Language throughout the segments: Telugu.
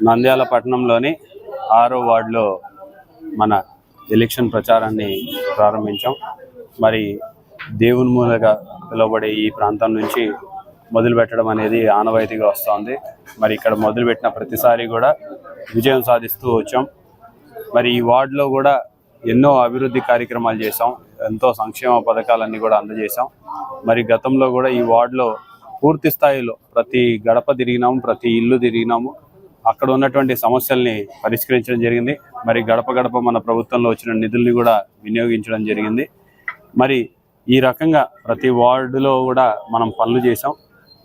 నంద్యాల పట్టణంలోని ఆరో వార్డులో మన ఎలక్షన్ ప్రచారాన్ని ప్రారంభించాం. మరి దేవుని మూలగా పిలువబడే ఈ ప్రాంతం నుంచి మొదలు పెట్టడం అనేది ఆనవాయితీగా వస్తుంది. మరి ఇక్కడ మొదలుపెట్టిన ప్రతిసారి కూడా విజయం సాధిస్తూ వచ్చాం. మరి ఈ వార్డులో కూడా ఎన్నో అభివృద్ధి కార్యక్రమాలు చేసాం ఎంతో సంక్షేమ పథకాలన్నీ కూడా అందజేశాం. మరి గతంలో కూడా ఈ వార్డులో పూర్తి స్థాయిలో ప్రతి గడప తిరిగినాము ప్రతి ఇల్లు తిరిగినాము. అక్కడ ఉన్నటువంటి సమస్యల్ని పరిష్కరించడం జరిగింది. మరి గడప గడప మన ప్రభుత్వంలో వచ్చిన నిధుల్ని కూడా వినియోగించడం జరిగింది. మరి ఈ రకంగా ప్రతి వార్డులో కూడా మనం పనులు చేసాం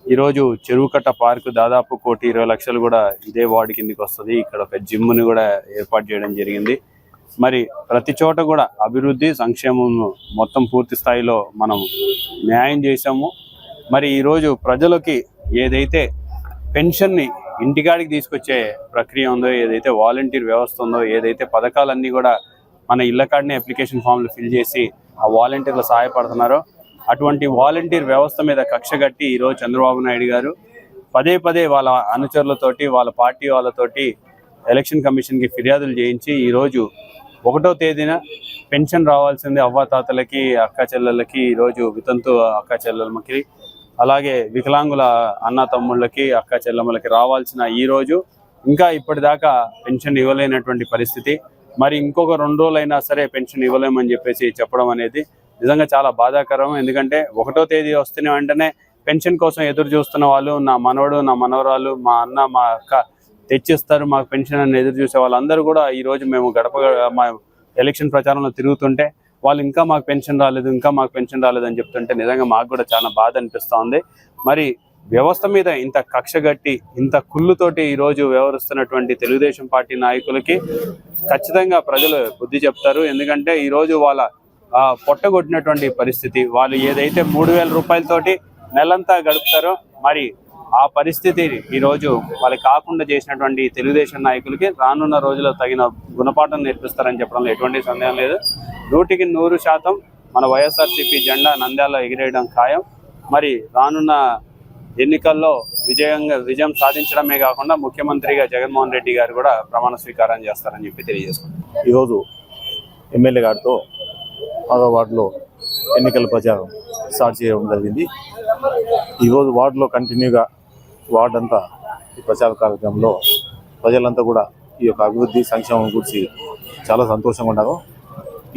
ఈరోజు చెరువుకట్ట పార్కు దాదాపు కోటి ఇరవై లక్షలు కూడా ఇదే వార్డు కిందకి వస్తుంది. ఇక్కడ ఒక జిమ్ని కూడా ఏర్పాటు చేయడం జరిగింది. మరి ప్రతి చోట కూడా అభివృద్ధి సంక్షేమం మొత్తం పూర్తి స్థాయిలో మనం న్యాయం చేసాము మరి ఈరోజు ప్రజలకి ఏదైతే పెన్షన్ని ఇంటికాడికి తీసుకొచ్చే ప్రక్రియ ఉందో ఏదైతే వాలంటీర్ వ్యవస్థ ఉందో ఏదైతే పథకాలన్నీ కూడా మన ఇళ్ళ కాడనే అప్లికేషన్ ఫామ్లు ఫిల్ చేసి ఆ వాలంటీర్లు సహాయపడుతున్నారో అటువంటి వాలంటీర్ వ్యవస్థ మీద కక్ష కట్టి ఈరోజు చంద్రబాబు నాయుడు గారు పదే పదే వాళ్ళ అనుచరులతోటి వాళ్ళ పార్టీ వాళ్ళతోటి ఎలక్షన్ కమిషన్కి ఫిర్యాదులు చేయించి ఈరోజు ఒకటో తేదీన పెన్షన్ రావాల్సింది అవ్వాతాతలకి అక్క చెల్లెళ్ళకి ఈరోజు వితంతు అక్క చెల్లెమ్మకి అలాగే వికలాంగుల అన్న తమ్ముళ్ళకి అక్క చెల్లెమ్మలకి రావాల్సిన ఈ రోజు ఇంకా ఇప్పటిదాకా పెన్షన్ ఇవ్వలేనటువంటి పరిస్థితి. మరి ఇంకొక రెండు రోజులైనా సరే పెన్షన్ ఇవ్వలేమని చెప్పేసి చెప్పడం అనేది నిజంగా చాలా బాధాకరం. ఎందుకంటే ఒకటో తేదీ వస్తున్న వెంటనే పెన్షన్ కోసం ఎదురు చూస్తున్న వాళ్ళు నా మనవడు నా మనవరాలు మా అన్న మా అక్క తెచ్చిస్తారు. మాకు పెన్షన్ అని ఎదురు చూసే వాళ్ళందరూ కూడా ఈ రోజు మేము గడప మా ఎలక్షన్ ప్రచారంలో తిరుగుతుంటే వాళ్ళు ఇంకా మాకు పెన్షన్ రాలేదు ఇంకా మాకు పెన్షన్ రాలేదు అని చెప్తుంటే నిజంగా మాకు కూడా చాలా బాధ అనిపిస్తుంది. మరి వ్యవస్థ మీద ఇంత కక్షగట్టి ఇంత కుళ్ళుతోటి ఈ రోజు వ్యవహరిస్తున్నటువంటి తెలుగుదేశం పార్టీ నాయకులకి ఖచ్చితంగా ప్రజలు బుద్ధి చెప్తారు. ఎందుకంటే ఈరోజు వాళ్ళ పొట్టగొట్టినటువంటి పరిస్థితి వాళ్ళు ఏదైతే మూడు వేల రూపాయలతోటి నెలంతా గడుపుతారో మరి ఆ పరిస్థితి ఈ రోజు కాకుండా చేసినటువంటి తెలుగుదేశం నాయకులకి రానున్న రోజుల్లో తగిన గుణపాఠం నేర్పిస్తారని చెప్పడంలో ఎటువంటి సందేహం లేదు. నూటికి నూరు శాతం మన వైఎస్ఆర్సీపీ జెండా నంద్యాల ఎగిరేయడం ఖాయం. మరి రానున్న ఎన్నికల్లో విజయంగా విజయం సాధించడమే కాకుండా ముఖ్యమంత్రిగా జగన్మోహన్ రెడ్డి గారు కూడా ప్రమాణ స్వీకారం చేస్తారని చెప్పి తెలియజేసుకున్నాం ఈరోజు ఎమ్మెల్యే గారితో ఆరో వార్డులో ఎన్నికల ప్రచారం స్టార్ట్ చేయడం జరిగింది. ఈరోజు వార్డులో కంటిన్యూగా వార్డు అంతా ఈ ప్రచార కార్యక్రమంలో ప్రజలంతా కూడా ఈ యొక్క అభివృద్ధి సంక్షేమం గురించి చాలా సంతోషంగా ఉన్నారు.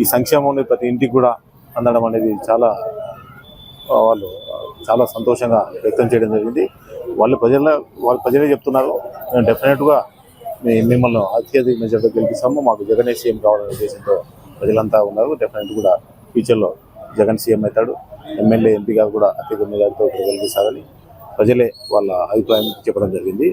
ఈ సంక్షేమం ప్రతి ఇంటికి కూడా అందడం అనేది చాలా వాళ్ళు చాలా సంతోషంగా వ్యక్తం చేయడం జరిగింది. వాళ్ళు ప్రజల వాళ్ళు ప్రజలే చెప్తున్నారు. మేము డెఫినెట్గా మిమ్మల్ని అత్యధిక మెజార్టీతో గెలిపిస్తాము. మాకు జగన్ సీఎం కావాలనే ఉద్దేశంతో ప్రజలంతా ఉన్నారు. డెఫినెట్ కూడా ఫ్యూచర్లో జగన్ సీఎం అవుతాడు. ఎమ్మెల్యే ఎంపీగా కూడా అత్యధిక మెజార్టీతో ఇక్కడ గెలిపిస్తారని ప్రజలే వాళ్ళ అభిప్రాయం చెప్పడం జరిగింది.